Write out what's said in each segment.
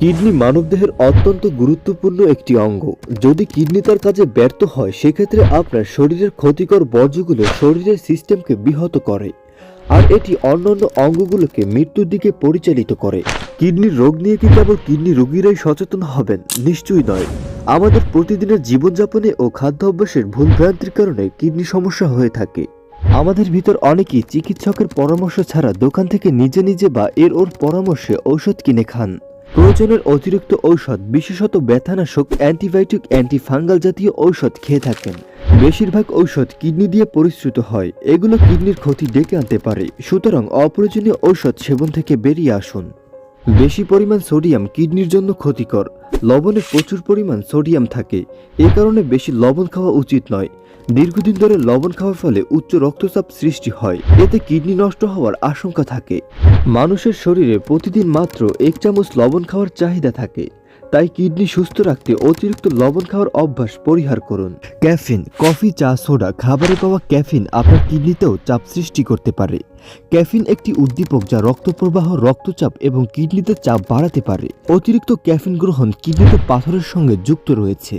Kidney মানবদেহের অত্যন্ত গুরুত্বপূর্ণ একটি অঙ্গ। যদি কিডনি তার কাজে ব্যর্থ হয়, সেক্ষেত্রে আপনার শরীরের ক্ষতিকর বর্জ্যগুলো শরীরের সিস্টেমকে বিহত করে আর এটি অন্যান্য অঙ্গগুলোকে মৃত্যুর দিকে পরিচালিত করে। কিডনির রোগ নিয়ে কি কেবল কিডনি রোগীরাই সচেতন হবেন? নিশ্চয়ই নয়। আমাদের প্রতিদিনের জীবনযাপনে ও খাদ্যাভ্যাসের ভুলভ্রান্তির কারণে কিডনি সমস্যা হয়ে থাকে। আমাদের ভিতর অনেকেই চিকিৎসকের পরামর্শ ছাড়া দোকান থেকে নিজে নিজে বা এর ওর পরামর্শে ঔষধ কিনে খান। প্রয়োজনের অতিরিক্ত ঔষধ, বিশেষত ব্যথানাশক, অ্যান্টিবায়োটিক, অ্যান্টিফাঙ্গাল জাতীয় ঔষধ খেয়ে থাকেন। বেশিরভাগ ঔষধ কিডনি দিয়ে পরিশ্রুত হয়। এগুলো কিডনির ক্ষতি ডেকে আনতে পারে। সুতরাং অপ্রয়োজনীয় ঔষধ সেবন থেকে বেরিয়ে আসুন। বেশি পরিমাণ সোডিয়াম কিডনির জন্য ক্ষতিকর। লবণে প্রচুর পরিমাণ সোডিয়াম থাকে। এ কারণে বেশি লবণ খাওয়া উচিত নয়। দীর্ঘদিন ধরে লবণ খাওয়ার ফলে উচ্চ রক্তচাপ সৃষ্টি হয়। এতে কিডনি নষ্ট হওয়ার আশঙ্কা থাকে। মানুষের শরীরে প্রতিদিন মাত্র এক চামচ লবণ খাওয়ার চাহিদা থাকে। তাই কিডনি সুস্থ রাখতে অতিরিক্ত লবণ খাওয়ার অভ্যাস পরিহার করুন। ক্যাফিন, কফি, চা, সোডা খাবারে পাওয়া ক্যাফিন আপনার কিডনিতেও চাপ সৃষ্টি করতে পারে। ক্যাফিন একটি উদ্দীপক যা রক্ত প্রবাহ রক্তচাপ এবং কিডনিতে চাপ বাড়াতে পারে। অতিরিক্ত ক্যাফিন গ্রহণ কিডনিতে পাথরের সঙ্গে যুক্ত রয়েছে।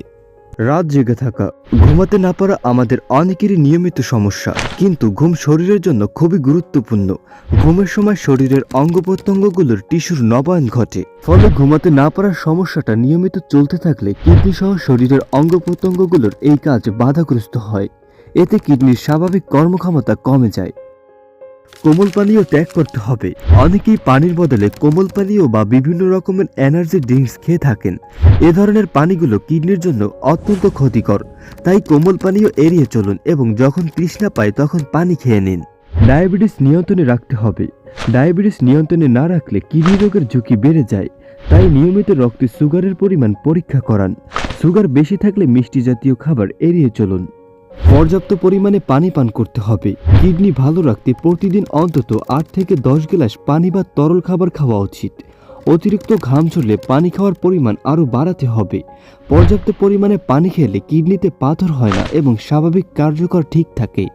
রাত জেগে থাকা, ঘুমাতে না পারা আমাদের অনেকেরই নিয়মিত সমস্যা। কিন্তু ঘুম শরীরের জন্য খুবই গুরুত্বপূর্ণ। ঘুমের সময় শরীরের অঙ্গ প্রত্যঙ্গগুলোর টিস্যুর নবায়ন ঘটে। ফলে ঘুমাতে না পারার সমস্যাটা নিয়মিত চলতে থাকলে কিডনি সহ শরীরের অঙ্গ প্রত্যঙ্গগুলোর এই কাজ বাধাগ্রস্ত হয়। এতে কিডনির স্বাভাবিক কর্মক্ষমতা কমে যায়। কোমল পানীয় ত্যাগ করতে হবে। অনেকেই পানির বদলে কোমল পানীয় বা বিভিন্ন রকমের এনার্জি ড্রিঙ্কস খেয়ে থাকেন। এ ধরনের পানিগুলো কিডনির জন্য অত্যন্ত ক্ষতিকর। তাই কোমল পানীয় এড়িয়ে চলুন এবং যখন তৃষ্ণা পায় তখন পানি খেয়ে নিন। ডায়াবেটিস নিয়ন্ত্রণে রাখতে হবে। ডায়াবেটিস নিয়ন্ত্রণে না রাখলে কিডনি রোগের ঝুঁকি বেড়ে যায়। তাই নিয়মিত রক্তে সুগারের পরিমাণ পরীক্ষা করান। সুগার বেশি থাকলে মিষ্টি জাতীয় খাবার এড়িয়ে চলুন। পর্যাপ্ত পরিমাণে পানি পান করতে হবে। কিডনি ভালো রাখতে প্রতিদিন অন্তত আট থেকে দশ গ্লাস পানি বা তরল খাবার খাওয়া উচিত। অতিরিক্ত ঘাম ছড়লে পানি খাওয়ার পরিমাণ আরও বাড়াতে হবে। পর্যাপ্ত পরিমাণে পানি খেলে কিডনিতে পাথর হয় না এবং স্বাভাবিক কার্যকর ঠিক থাকে।